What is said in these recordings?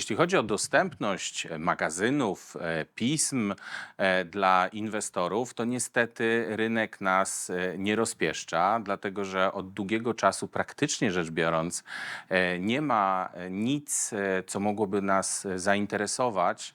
Jeśli chodzi o dostępność e, magazynów, e, pism e, dla inwestorów, to niestety rynek nas nie rozpieszcza, dlatego że od długiego czasu, praktycznie rzecz biorąc, nie ma nic, co mogłoby nas zainteresować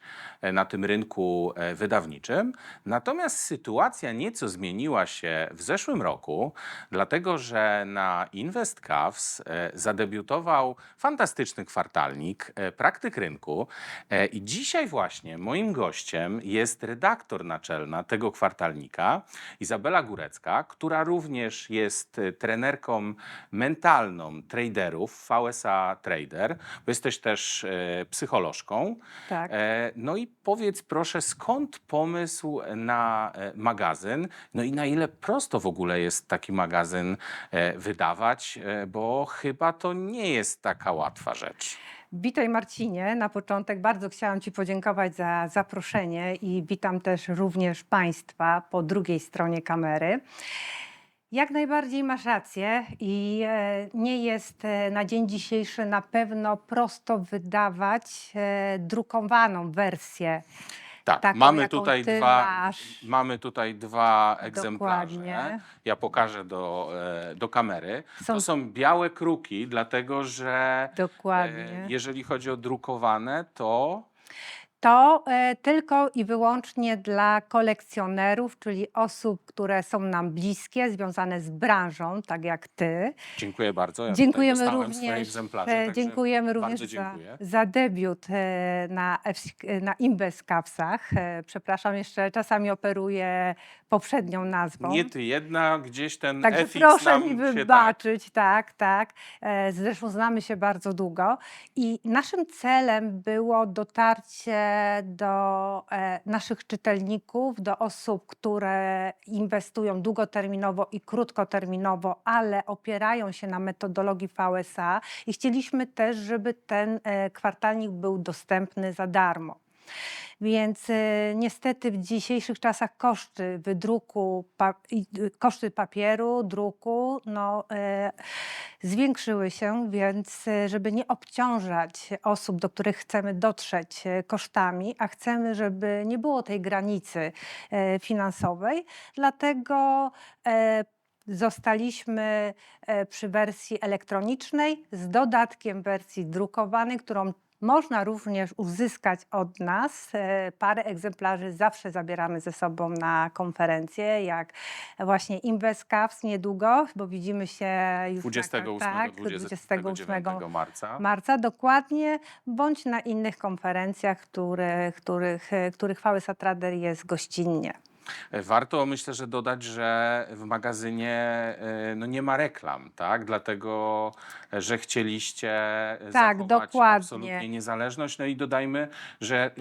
na tym rynku wydawniczym. Natomiast sytuacja nieco zmieniła się w zeszłym roku, dlatego że na InvestCavs zadebiutował fantastyczny kwartalnik, e, rynku. E, I dzisiaj właśnie moim gościem jest redaktor naczelna tego kwartalnika, Izabela Górecka, która również jest e, trenerką mentalną traderów VSA Trader, bo jesteś też e, psycholożką. Tak. No i powiedz proszę, skąd pomysł na magazyn? No i na ile prosto w ogóle jest taki magazyn wydawać, bo chyba to nie jest taka łatwa rzecz. Witaj Marcinie. Na początek bardzo chciałam Ci podziękować za zaproszenie i witam też również Państwa po drugiej stronie kamery. Jak najbardziej masz rację i e, nie jest e, na dzień dzisiejszy na pewno prosto wydawać e, drukowaną wersję. Tak, Taką, mamy tutaj dwa, masz. mamy tutaj dwa egzemplarze. Dokładnie. Ja pokażę do, e, do kamery. Są- To są białe kruki, dlatego że Dokładnie. e, jeżeli chodzi o drukowane, to To e, tylko i wyłącznie dla kolekcjonerów, czyli osób, które są nam bliskie, związane z branżą, tak jak ty. dziękuję bardzo. Ja dziękujemy również, egzemplarze, e, dziękujemy również bardzo za, dziękuję. za debiut e, na, na Imbes Przepraszam, jeszcze czasami operuję poprzednią nazwą. Nie ty jedna, gdzieś ten Także FX proszę nam mi tak, wybaczyć, tak, tak. E, Zresztą znamy się bardzo długo i naszym celem było dotarcie do e, naszych czytelników, do osób, które inwestują długoterminowo i krótkoterminowo, ale opierają się na metodologii VSA i chcieliśmy też, żeby ten e, kwartalnik był dostępny za darmo. Więc e, niestety w dzisiejszych czasach koszty wydruku, pa, y, koszty papieru, druku, no, e, zwiększyły się, więc e, żeby nie obciążać osób, do których chcemy dotrzeć kosztami, a chcemy, żeby nie było tej granicy finansowej, dlatego Zostaliśmy przy wersji elektronicznej z dodatkiem wersji drukowanej, którą można również uzyskać od nas. E, Parę egzemplarzy zawsze zabieramy ze sobą na konferencję, jak właśnie InvestCaps niedługo, bo widzimy się już 28 na, tak, 29 marca. marca, dokładnie, bądź na innych konferencjach, których, e, których VSA Trader jest gościnnie. Warto myślę, że dodać, że w magazynie e, no, nie ma reklam, tak? Dlatego, że chcieliście Tak, zachować dokładnie. absolutnie niezależność. No i dodajmy, że e,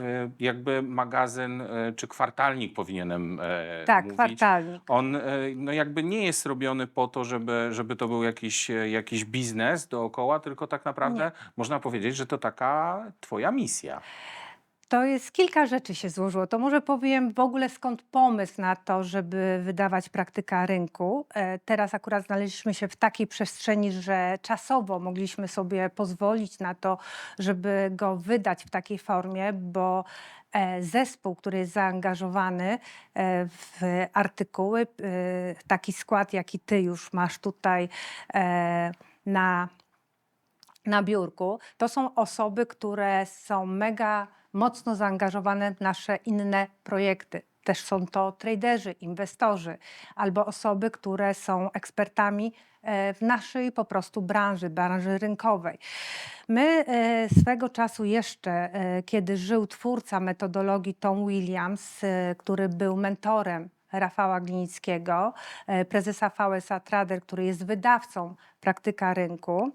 jakby magazyn e, czy kwartalnik powinienem e, Tak, mówić. kwartalnik. On e, no jakby nie jest robiony po to, żeby, żeby to był jakiś, e, jakiś biznes dookoła, tylko tak naprawdę można powiedzieć, że to taka twoja misja. To jest kilka rzeczy się złożyło. To może powiem w ogóle skąd pomysł na to, żeby wydawać praktyka rynku. E, Teraz akurat znaleźliśmy się w takiej przestrzeni, że czasowo mogliśmy sobie pozwolić na to, żeby go wydać w takiej formie, bo e, zespół, który jest zaangażowany e, w artykuły, taki skład, jaki ty już masz tutaj na na biurku, to są osoby, które są mega mocno zaangażowane w nasze inne projekty. Też są to traderzy, inwestorzy albo osoby, które są ekspertami e, w naszej po prostu branży, branży rynkowej. My e, swego czasu jeszcze, e, kiedy żył twórca metodologii Tom Williams, który był mentorem Rafała Glinickiego, prezesa VSA Trader, który jest wydawcą praktyka rynku,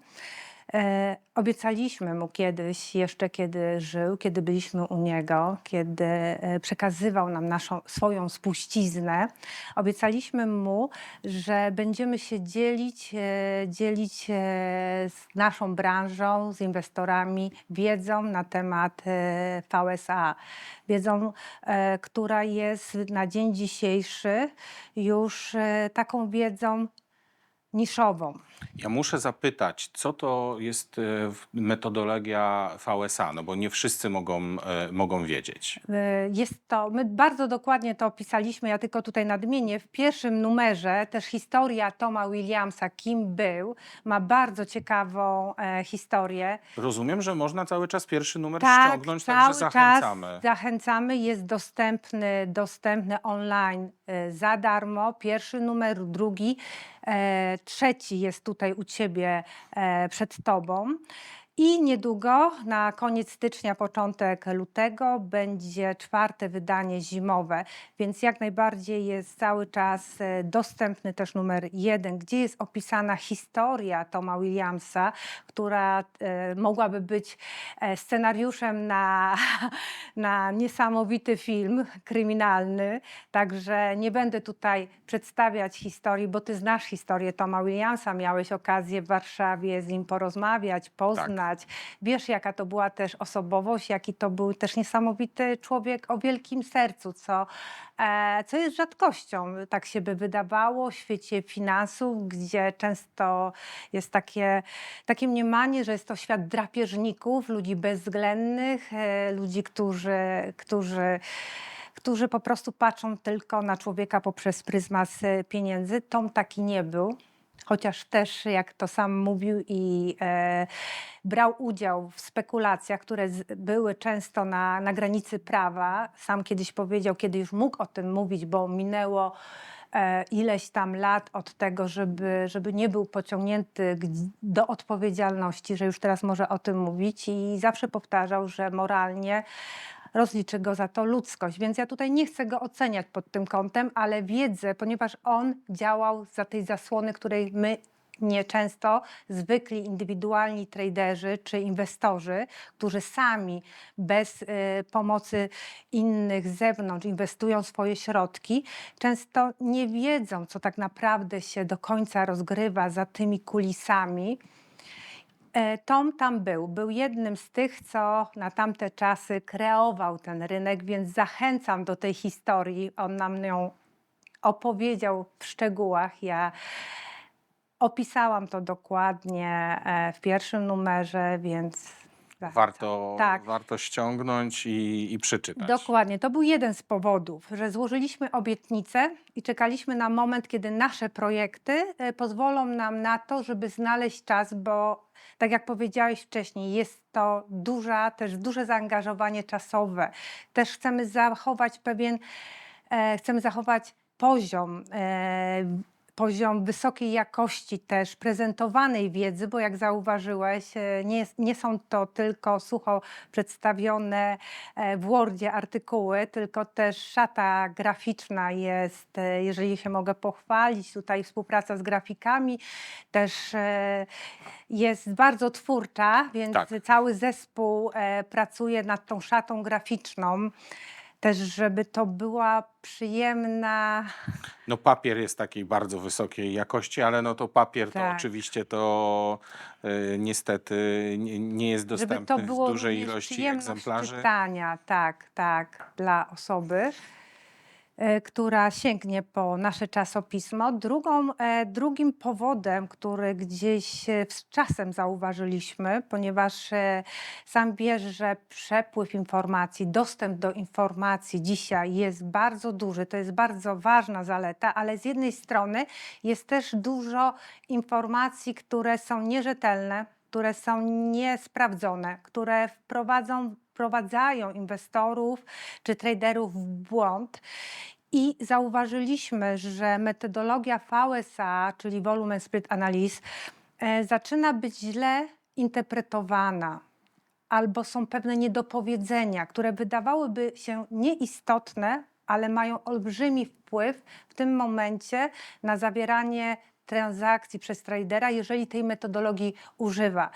obiecaliśmy mu kiedyś, jeszcze kiedy żył, kiedy byliśmy u niego, kiedy e, przekazywał nam naszą, swoją spuściznę, obiecaliśmy mu, że będziemy się dzielić, e, dzielić e, z naszą branżą, z inwestorami wiedzą na temat e, VSA. Wiedzą, e, która jest na dzień dzisiejszy już e, taką wiedzą niszową. Ja muszę zapytać, co to jest e, metodologia VSA, no bo nie wszyscy mogą, e, mogą wiedzieć. Y, Jest to, my bardzo dokładnie to opisaliśmy, ja tylko tutaj nadmienię. W pierwszym numerze też historia Toma Williamsa, kim był, ma bardzo ciekawą e, historię. Rozumiem, że można cały czas pierwszy numer Tak, ściągnąć, także zachęcamy. czas zachęcamy. Jest dostępny, dostępny online e, za darmo. Pierwszy numer, drugi, e, trzeci jest tutaj u Ciebie e, przed Tobą. I niedługo, na koniec stycznia, początek lutego, będzie czwarte wydanie zimowe, więc jak najbardziej jest cały czas e, dostępny też numer jeden, gdzie jest opisana historia Toma Williamsa, która e, mogłaby być e, scenariuszem na, na niesamowity film kryminalny. Także nie będę tutaj przedstawiać historii, bo ty znasz historię Toma Williamsa, miałeś okazję w Warszawie z nim porozmawiać, poznać. Wiesz, jaka to była też osobowość, jaki to był też niesamowity człowiek o wielkim sercu, co, e, co jest rzadkością, tak się by wydawało w świecie finansów, gdzie często jest takie, takie mniemanie, że jest to świat drapieżników, ludzi bezwzględnych, e, ludzi, którzy, którzy którzy po prostu patrzą tylko na człowieka poprzez pryzmat e, pieniędzy. Tom taki nie był. Chociaż też, jak to sam mówił, i e, brał udział w spekulacjach, które z, były często na, na granicy prawa. Sam kiedyś powiedział, kiedy już mógł o tym mówić, bo minęło e, ileś tam lat od tego, żeby, żeby nie był pociągnięty do odpowiedzialności, że już teraz może o tym mówić i zawsze powtarzał, że moralnie rozliczy go za to ludzkość. Więc ja tutaj nie chcę go oceniać pod tym kątem, ale wiedzę, ponieważ on działał za tej zasłony, której my nieczęsto zwykli indywidualni traderzy czy inwestorzy, którzy sami bez y, pomocy innych z zewnątrz inwestują swoje środki, często nie wiedzą, co tak naprawdę się do końca rozgrywa za tymi kulisami. E, Tom tam był. Był jednym z tych, co na tamte czasy kreował ten rynek, więc zachęcam do tej historii. On nam ją opowiedział w szczegółach. Ja opisałam to dokładnie e, w pierwszym numerze, więc. zachęcam. Warto, Tak. warto ściągnąć i, i przeczytać. Dokładnie, to był jeden z powodów, że złożyliśmy obietnicę i czekaliśmy na moment, kiedy nasze projekty e, pozwolą nam na to, żeby znaleźć czas, bo tak jak powiedziałeś wcześniej, jest to duża, też duże zaangażowanie czasowe. Też chcemy zachować pewien, e, chcemy zachować poziom. E, poziom wysokiej jakości też prezentowanej wiedzy, bo jak zauważyłeś, e, nie, jest, nie są to tylko sucho przedstawione e, w Wordzie artykuły, tylko też szata graficzna jest, e, jeżeli się mogę pochwalić, tutaj współpraca z grafikami też jest bardzo twórcza, więc Tak. cały zespół pracuje nad tą szatą graficzną. Też, żeby to była przyjemna, No papier jest takiej bardzo wysokiej jakości, ale no to papier to Tak. oczywiście to y, niestety nie, nie jest żeby dostępny to było w dużej również ilości przyjemność egzemplarzy. czytania, tak, tak, dla osoby, która sięgnie po nasze czasopismo. Drugą, e, drugim powodem, który gdzieś e, z czasem zauważyliśmy, ponieważ e, sam wiesz, że przepływ informacji, dostęp do informacji dzisiaj jest bardzo duży, to jest bardzo ważna zaleta, ale z jednej strony jest też dużo informacji, które są nierzetelne, które są niesprawdzone, które wprowadzą, wprowadzają inwestorów czy traderów w błąd. I zauważyliśmy, że metodologia VSA, czyli Volume Split Analysis, e, zaczyna być źle interpretowana. Albo są pewne niedopowiedzenia, które wydawałyby się nieistotne, ale mają olbrzymi wpływ w tym momencie na zawieranie transakcji przez tradera, jeżeli tej metodologii używa.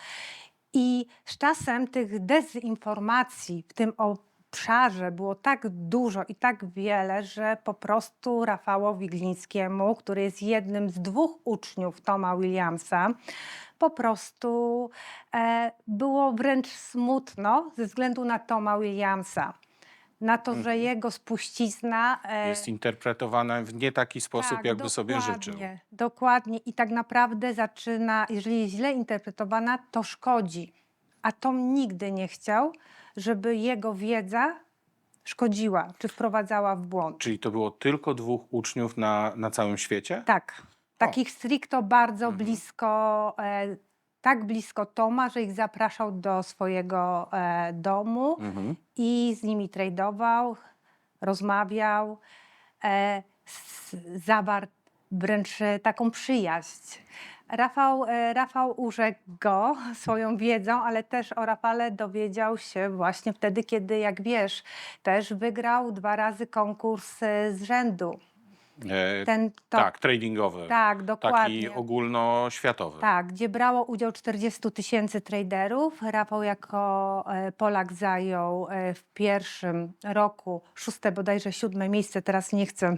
I z czasem tych dezinformacji w tym obszarze było tak dużo i tak wiele, że po prostu Rafałowi Glińskiemu, który jest jednym z dwóch uczniów Toma Williamsa, po prostu e, było wręcz smutno ze względu na Toma Williamsa. Na to, że jego spuścizna e, Jest interpretowane w nie taki sposób, tak, jakby sobie życzył. dokładnie, Dokładnie. I tak naprawdę zaczyna, jeżeli jest źle interpretowana, to szkodzi. A Tom nigdy nie chciał, żeby jego wiedza szkodziła czy wprowadzała w błąd. Czyli to było tylko dwóch uczniów na, na całym świecie? Tak. Takich stricto bardzo Mhm. blisko, e, tak blisko Toma, że ich zapraszał do swojego e, domu Mhm. i z nimi tradował, rozmawiał, e, s- zawarł wręcz e, taką przyjaźń. Rafał, e, Rafał urzekł go swoją wiedzą, ale też o Rafale dowiedział się właśnie wtedy, kiedy, jak wiesz, też wygrał dwa razy konkurs e, z rzędu. E, Ten, to, tak, tradingowy. tak, Taki dokładnie. ogólnoświatowy. Tak, gdzie brało udział 40 tysięcy traderów. Rafał jako e, Polak zajął e, w pierwszym roku szóste, bodajże siódme miejsce. Teraz nie chcę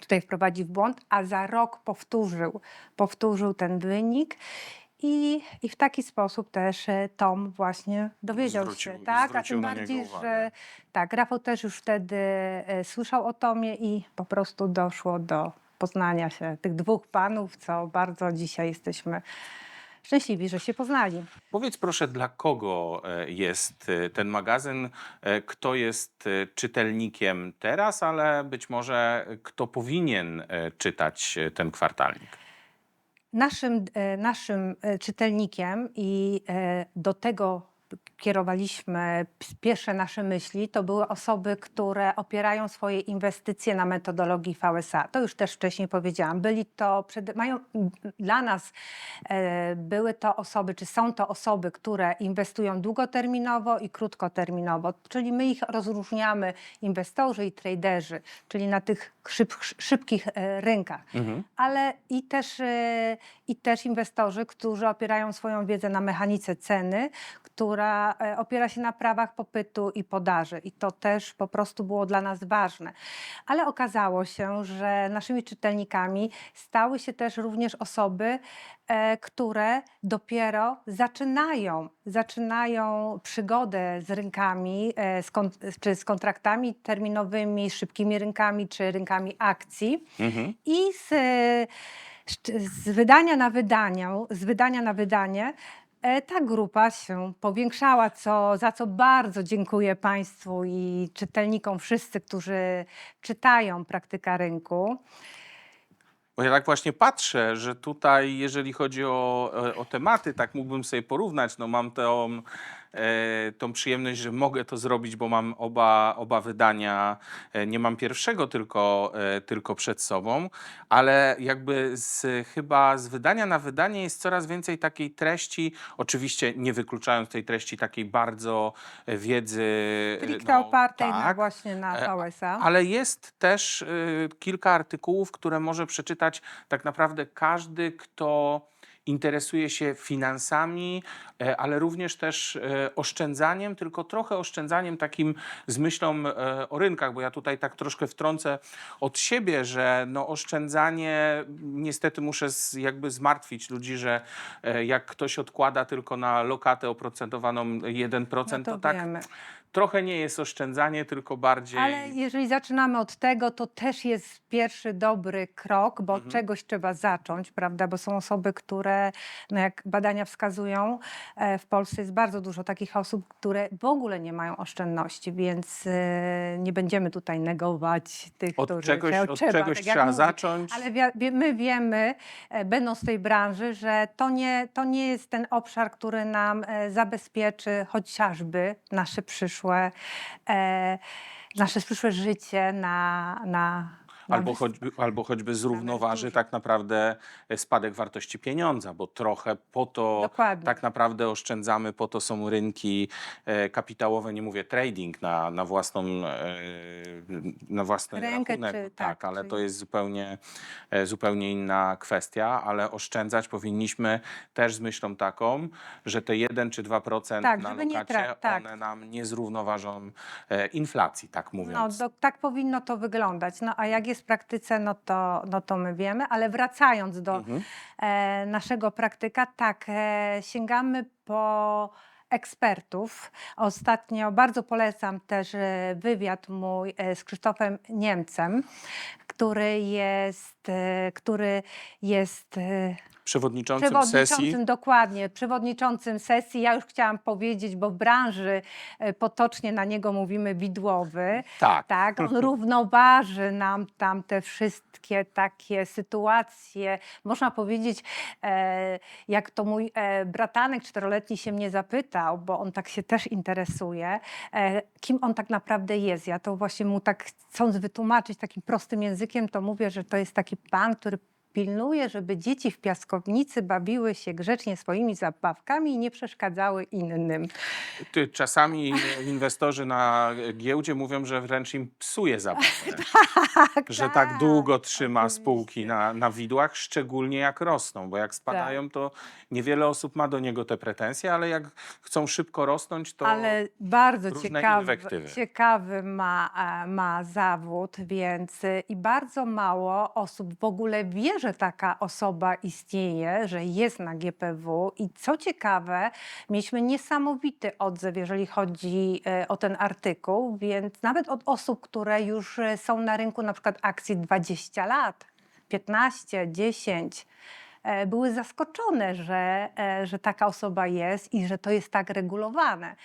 tutaj wprowadzić w błąd, a za rok powtórzył, powtórzył ten wynik. I, I w taki sposób też e, Tom właśnie dowiedział Zwrócił- się. Tak, a zwrócił tym na niego bardziej, uwagę. że tak, Rafał też już wtedy e, słyszał o Tomie i po prostu doszło do poznania się tych dwóch panów, co bardzo dzisiaj jesteśmy szczęśliwi, że się poznali. Powiedz proszę, dla kogo e, jest e, ten magazyn, e, kto jest e, czytelnikiem teraz, ale być może e, kto powinien e, czytać e, ten kwartalnik. Naszym, e, naszym e, czytelnikiem i e, do tego kierowaliśmy pierwsze nasze myśli, to były osoby, które opierają swoje inwestycje na metodologii VSA. To już też wcześniej powiedziałam. Byli to, przed, mają, dla nas e, były to osoby, czy są to osoby, które inwestują długoterminowo i krótkoterminowo, czyli my ich rozróżniamy, inwestorzy i traderzy, czyli na tych szyb, szybkich e, rynkach Mhm. ale i też, e, i też inwestorzy, którzy opierają swoją wiedzę na mechanice ceny, która e, opiera się na prawach popytu i podaży. I to też po prostu było dla nas ważne. Ale okazało się, że naszymi czytelnikami stały się też również osoby, e, które dopiero zaczynają, zaczynają przygodę z rynkami, e, z czy z kontraktami terminowymi, szybkimi rynkami, czy rynkami akcji. Mhm. I z, z wydania na wydaniu, z wydania na wydanie e, ta grupa się powiększała, co, za co bardzo dziękuję Państwu i czytelnikom, wszyscy, którzy czytają praktyka rynku. Bo ja tak właśnie patrzę, że tutaj, jeżeli chodzi o, e, o tematy, tak mógłbym sobie porównać, no mam tą, tą przyjemność, że mogę to zrobić, bo mam oba, oba wydania, e, nie mam pierwszego tylko, e, tylko przed sobą, ale jakby z, chyba z wydania na wydanie jest coraz więcej takiej treści, oczywiście nie wykluczając tej treści takiej bardzo e, wiedzy. e, Stricte opartej na tak, właśnie na E, VSA. ale jest też kilka artykułów, które może przeczytać tak naprawdę każdy, kto interesuje się finansami, e, ale również też e, oszczędzaniem, tylko trochę oszczędzaniem takim z myślą e, o rynkach, bo ja tutaj tak troszkę wtrącę od siebie, że no oszczędzanie niestety muszę z, jakby zmartwić ludzi, że jak ktoś odkłada tylko na lokatę oprocentowaną 1%, No to, to tak wiemy. Trochę nie jest oszczędzanie, tylko bardziej... Ale jeżeli zaczynamy od tego, to też jest pierwszy dobry krok, bo od Mhm. czegoś trzeba zacząć, prawda? Bo są osoby, które, no jak badania wskazują, e, w Polsce jest bardzo dużo takich osób, które w ogóle nie mają oszczędności, więc e, nie będziemy tutaj negować tych, Od którzy czegoś, od trzeba, czegoś tak trzeba zacząć. Ale my wiemy, e, będąc w tej branży, że to nie, to nie jest ten obszar, który nam zabezpieczy chociażby nasze przyszłe, e, nasze przyszłe życie na. na na Albo wys- choćby, albo choćby zrównoważy tak naprawdę e, spadek wartości pieniądza, bo trochę po to Dokładnie. tak naprawdę oszczędzamy, po to są rynki e, kapitałowe, nie mówię trading na, na własną e, na własny Rękę rachunek, czy- tak, tak, ale czy- to jest zupełnie, e, zupełnie inna kwestia, ale oszczędzać powinniśmy też z myślą taką, że te 1 czy 2% Tak, na żeby nie lokacie, tra- tak. one nam nie zrównoważą e, inflacji, tak No, mówiąc. do, tak powinno to wyglądać. No, a jak jest w praktyce, no to, no to my wiemy. Ale wracając do Mhm. e, naszego praktyka, tak, e, sięgamy po ekspertów. Ostatnio bardzo polecam też e, wywiad mój e, z Krzysztofem Niemcem, który jest, e, który jest Przewodniczącym przewodniczącym, sesji. dokładnie, przewodniczącym sesji. Ja już chciałam powiedzieć, bo w branży e, potocznie na niego mówimy widłowy. Tak. Tak, on równoważy nam tam te wszystkie takie sytuacje. Można powiedzieć, e, jak to mój e, bratanek czteroletni się mnie zapytał, bo on tak się też interesuje, kim on tak naprawdę jest. Ja to właśnie mu tak chcąc wytłumaczyć takim prostym językiem, to mówię, że to jest taki pan, który pilnuje, żeby dzieci w piaskownicy bawiły się grzecznie swoimi zabawkami i nie przeszkadzały innym. Ty, czasami inwestorzy na giełdzie mówią, że wręcz im psuje zabawę. Tak, że tak długo trzyma oczywiście. spółki na, na widłach, szczególnie jak rosną, bo jak spadają, Tak. to niewiele osób ma do niego te pretensje, ale jak chcą szybko rosnąć, to Ale bardzo ciekawy, ciekawy ma, ma zawód, więc y, i bardzo mało osób w ogóle wie, że taka osoba istnieje, że jest na GPW. I co ciekawe, mieliśmy niesamowity odzew, jeżeli chodzi e, o ten artykuł, więc nawet od osób, które już e, są na rynku na przykład akcji 20 lat, 15, 10 e, były zaskoczone, że, że taka osoba jest i że to jest tak regulowane.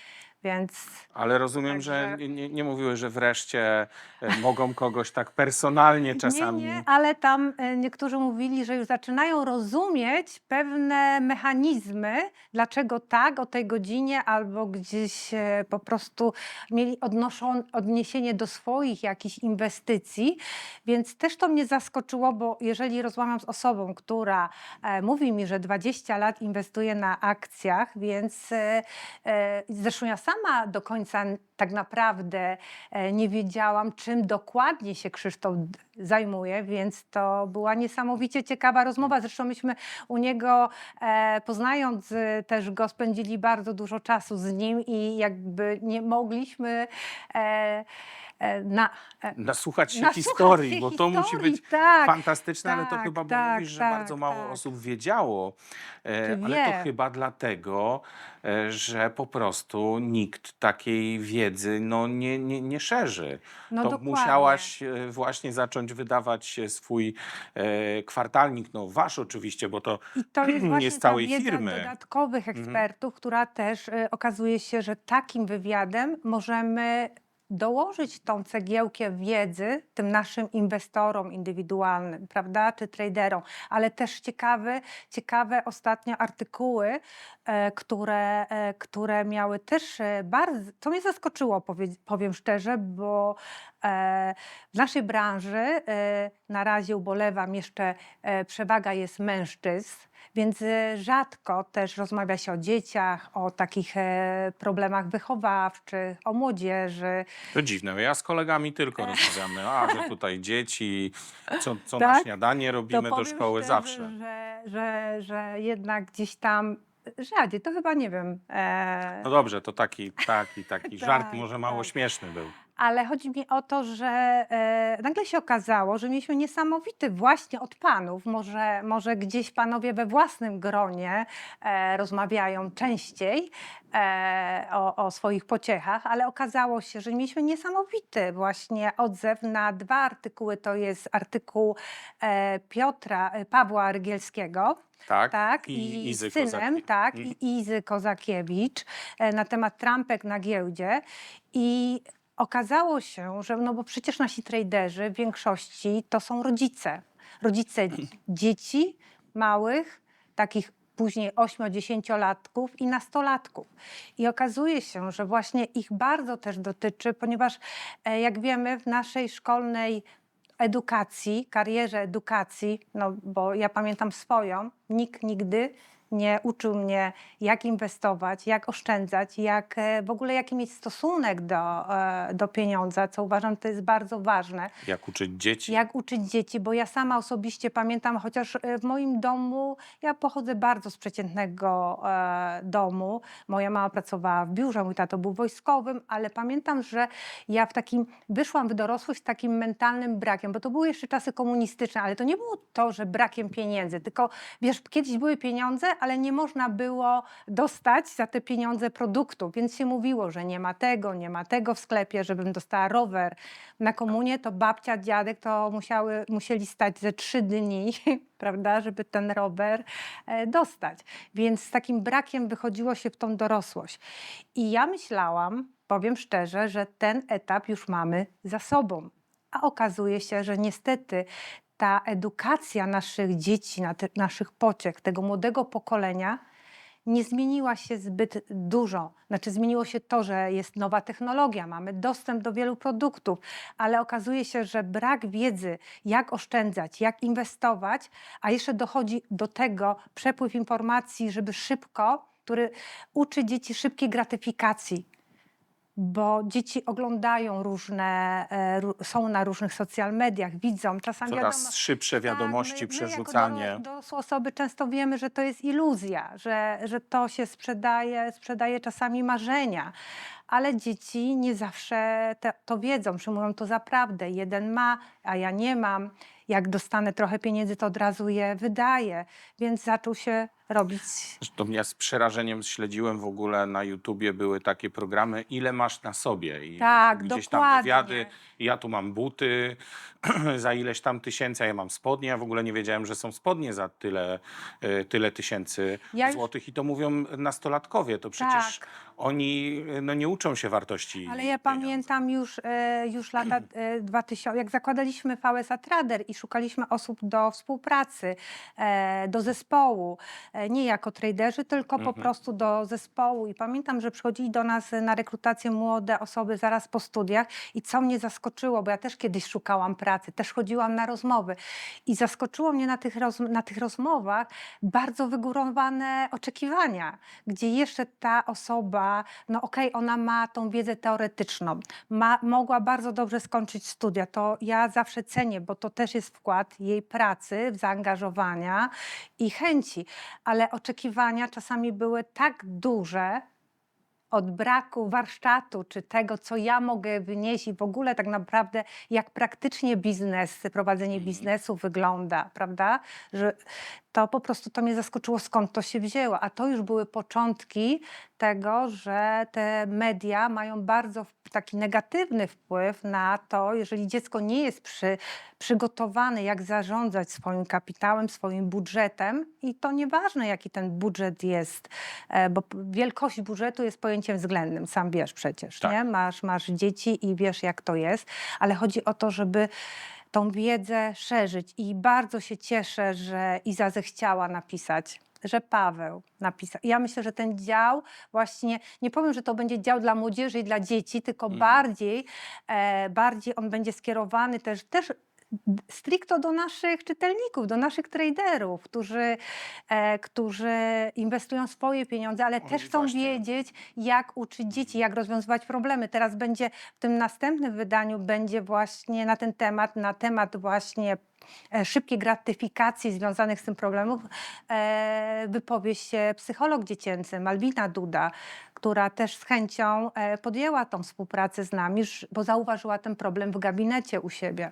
Więc Ale rozumiem, że nie, nie, nie mówiły, że wreszcie e, mogą kogoś tak personalnie czasami. Nie, nie, ale tam e, niektórzy mówili, że już zaczynają rozumieć pewne mechanizmy, dlaczego tak o tej godzinie albo gdzieś e, po prostu mieli odnoszą, odniesienie do swoich jakichś inwestycji, więc też to mnie zaskoczyło, bo jeżeli rozmawiam z osobą, która e, mówi mi, że 20 lat inwestuje na akcjach, więc e, e, zresztą ja sama do końca tak naprawdę e, nie wiedziałam, czym dokładnie się Krzysztof zajmuje, więc to była niesamowicie ciekawa rozmowa. Zresztą myśmy u niego, e, poznając e, też go, spędzili bardzo dużo czasu z nim i jakby nie mogliśmy na, e, Nasłuchać się nasłuchać historii, się bo to musi historii, być tak. fantastyczne, ale to tak, chyba, tak, mówisz, że tak, bardzo mało tak. osób wiedziało, e, ale to chyba dlatego, e, że po prostu nikt takiej wiedzy no, nie, nie, nie szerzy. No to dokładnie. musiałaś e, właśnie zacząć wydawać e, swój e, kwartalnik, no wasz oczywiście, bo to I to jest nie z całej ta firmy. dodatkowych Mhm. ekspertów, która też y, okazuje się, że takim wywiadem możemy dołożyć tą cegiełkę wiedzy tym naszym inwestorom indywidualnym, prawda, czy traderom, ale też ciekawe, ciekawe ostatnio artykuły, e, które, e, które miały też e, bardzo, co mnie zaskoczyło, powie, powiem szczerze, bo w naszej branży e, na razie ubolewam jeszcze e, przewaga jest mężczyzn, więc e, rzadko też rozmawia się o dzieciach, o takich e, problemach wychowawczych, o młodzieży. To dziwne. Ja z kolegami tylko rozmawiamy. A, że tutaj dzieci, co, co na Tak? śniadanie robimy do szkoły szczerze, zawsze. Że, że, że jednak gdzieś tam rzadziej, to chyba nie wiem. E, No dobrze, to taki, taki, taki żart Tak, może mało tak. śmieszny był. Ale chodzi mi o to, że e, nagle się okazało, że mieliśmy niesamowity właśnie od panów. Może, może gdzieś panowie we własnym gronie e, rozmawiają częściej e, o, o swoich pociechach, ale okazało się, że mieliśmy niesamowity właśnie odzew na dwa artykuły. To jest artykuł e, Piotra, e, Pawła Rygielskiego, Tak? tak, I i, Izy z synem, Kozaki- tak, Mhm. i Izy Kozakiewicz e, na temat trampek na giełdzie i okazało się, że no bo przecież nasi traderzy w większości to są rodzice. Rodzice dzieci małych, takich później 8-10-latków i nastolatków. I okazuje się, że właśnie ich bardzo też dotyczy, ponieważ e, jak wiemy w naszej szkolnej edukacji, karierze edukacji, no bo ja pamiętam swoją, nikt nigdy nie uczył mnie, jak inwestować, jak oszczędzać, jak e, w ogóle jaki mieć stosunek do, e, do pieniądza, co uważam, to jest bardzo ważne. Jak uczyć dzieci? Jak uczyć dzieci, bo ja sama osobiście pamiętam, chociaż e, w moim domu, ja pochodzę bardzo z przeciętnego domu. Moja mama pracowała w biurze, mój tato był wojskowym, ale pamiętam, że ja w takim, wyszłam w dorosłość z takim mentalnym brakiem, bo to były jeszcze czasy komunistyczne, ale to nie było to, że brakiem pieniędzy, tylko wiesz, kiedyś były pieniądze, ale nie można było dostać za te pieniądze produktów, więc się mówiło, że nie ma tego, nie ma tego w sklepie, żebym dostała rower. Na komunie to babcia, dziadek to musiały, musieli stać ze trzy dni, prawda, żeby ten rower e, dostać. Więc z takim brakiem wychodziło się w tą dorosłość. I ja myślałam, powiem szczerze, że ten etap już mamy za sobą. A okazuje się, że niestety ta edukacja naszych dzieci, naszych pociech, tego młodego pokolenia nie zmieniła się zbyt dużo. Znaczy, zmieniło się to, że jest nowa technologia, mamy dostęp do wielu produktów, ale okazuje się, że brak wiedzy, jak oszczędzać, jak inwestować, a jeszcze dochodzi do tego przepływ informacji, żeby szybko, który uczy dzieci szybkiej gratyfikacji bo dzieci oglądają różne, e, są na różnych social mediach, widzą, czasami Coraz wiadomo, szybsze wiadomości, tak, my, przerzucanie. My jako dorosłe osoby często wiemy, że to jest iluzja, że, że to się sprzedaje, sprzedaje czasami marzenia. Ale dzieci nie zawsze te, to wiedzą, przyjmują to za prawdę. Jeden ma, a ja nie mam. Jak dostanę trochę pieniędzy, to od razu je wydaję. Więc zaczął się robić Zresztą ja z przerażeniem śledziłem w ogóle na YouTubie były takie programy, ile masz na sobie. I Tak, gdzieś tam dokładnie. wywiady, ja tu mam buty za ileś tam tysięcy, a ja mam spodnie. Ja w ogóle nie wiedziałem, że są spodnie za tyle, e, tyle tysięcy Ja już- złotych. I to mówią nastolatkowie. To przecież Tak. oni e, no, nie uczą się wartości Ale ja pieniądza. pamiętam już, e, już lata e, 2000, jak zakładaliśmy VSA Trader i szukaliśmy osób do współpracy, e, do zespołu, e, nie jako traderzy, tylko po Mhm. prostu do zespołu. I pamiętam, że przychodzili do nas na rekrutację młode osoby zaraz po studiach i co mnie zaskoczyło, bo ja też kiedyś szukałam pracy, też chodziłam na rozmowy. I zaskoczyło mnie na tych, roz, na tych rozmowach bardzo wygórowane oczekiwania, gdzie jeszcze ta osoba, no okej, ona ma tą wiedzę teoretyczną, ma, mogła bardzo dobrze skończyć studia, to ja zawsze cenię, bo to też jest wkład jej pracy, zaangażowania i chęci, ale oczekiwania czasami były tak duże, od braku warsztatu, czy tego, co ja mogę wynieść i w ogóle tak naprawdę, jak praktycznie biznes, prowadzenie Mhm. biznesu wygląda, prawda? Że to po prostu to mnie zaskoczyło, skąd to się wzięło. A to już były początki tego, że te media mają bardzo taki negatywny wpływ na to, jeżeli dziecko nie jest przy, przygotowane, jak zarządzać swoim kapitałem, swoim budżetem. I to nieważne, jaki ten budżet jest, e, bo wielkość budżetu jest pojęciem względnym, sam wiesz przecież, Tak. nie? Masz, masz dzieci i wiesz, jak to jest, ale chodzi o to, żeby tą wiedzę szerzyć. I bardzo się cieszę, że Iza zechciała napisać, że Paweł napisał. Ja myślę, że ten dział właśnie, nie powiem, że to będzie dział dla młodzieży i dla dzieci, tylko Mhm. bardziej, e, bardziej on będzie skierowany też, też stricto do naszych czytelników, do naszych traderów, którzy, e, którzy inwestują swoje pieniądze, ale też chcą właśnie- wiedzieć, jak uczyć dzieci, jak rozwiązywać problemy. Teraz będzie w tym następnym wydaniu będzie właśnie na ten temat, na temat właśnie e, szybkiej gratyfikacji związanych z tym problemów, e, wypowie się psycholog dziecięcy Malwina Duda, która też z chęcią e, podjęła tą współpracę z nami, bo zauważyła ten problem w gabinecie u siebie.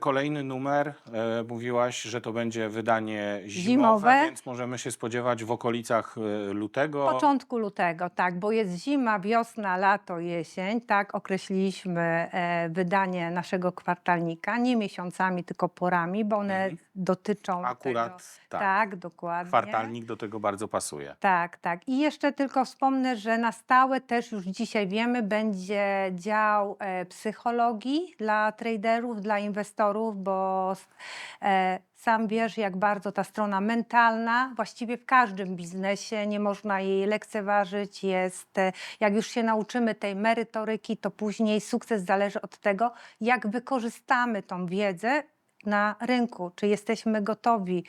Kolejny numer, e, mówiłaś, że to będzie wydanie zimowe, Zimowe. więc możemy się spodziewać w okolicach e, lutego. początku lutego, tak, bo jest zima, wiosna, lato, jesień, tak określiliśmy e, wydanie naszego kwartalnika, nie miesiącami, tylko porami, bo one Mhm. dotyczą Akurat tego. tak. Tak, dokładnie. Kwartalnik do tego bardzo pasuje. Tak, tak. I jeszcze tylko wspomnę, że na stałe też już dzisiaj wiemy, będzie dział e, psychologii dla traderów, dla inwestorów, bo s- e, sam wiesz, jak bardzo ta strona mentalna, właściwie w każdym biznesie nie można jej lekceważyć. Jest, e, jak już się nauczymy tej merytoryki, to później sukces zależy od tego, jak wykorzystamy tą wiedzę na rynku, czy jesteśmy gotowi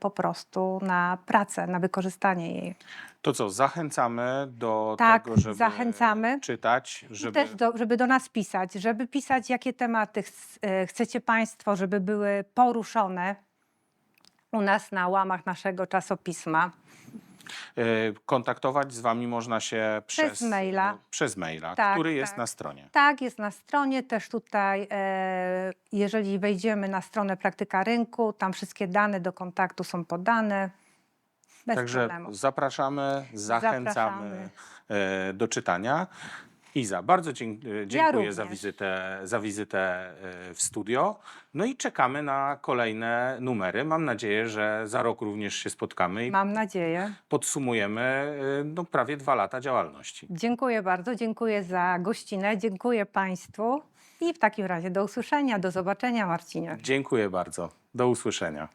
po prostu na pracę, na wykorzystanie jej. To co, zachęcamy do Tak, tego, żeby zachęcamy. czytać, żeby też do, żeby do nas pisać, żeby pisać, jakie tematy e, chcecie Państwo, żeby były poruszone u nas na łamach naszego czasopisma. E, Kontaktować z Wami można się Przez przez, maila. no, przez maila, Tak, który jest tak. na stronie. Tak, jest na stronie. Też tutaj, e, jeżeli wejdziemy na stronę praktyka rynku, tam wszystkie dane do kontaktu są podane. Bez Także problemu. zapraszamy, zachęcamy Zapraszamy. e, do czytania. Iza, bardzo e, dziękuję za wizytę, za wizytę e, w studio. No i czekamy na kolejne numery. Mam nadzieję, że za rok również się spotkamy i Mam nadzieję. podsumujemy e, no, prawie dwa lata działalności. Dziękuję bardzo, dziękuję za gościnę, dziękuję Państwu i w takim razie do usłyszenia, do zobaczenia Marcinie. Dziękuję bardzo. Do usłyszenia.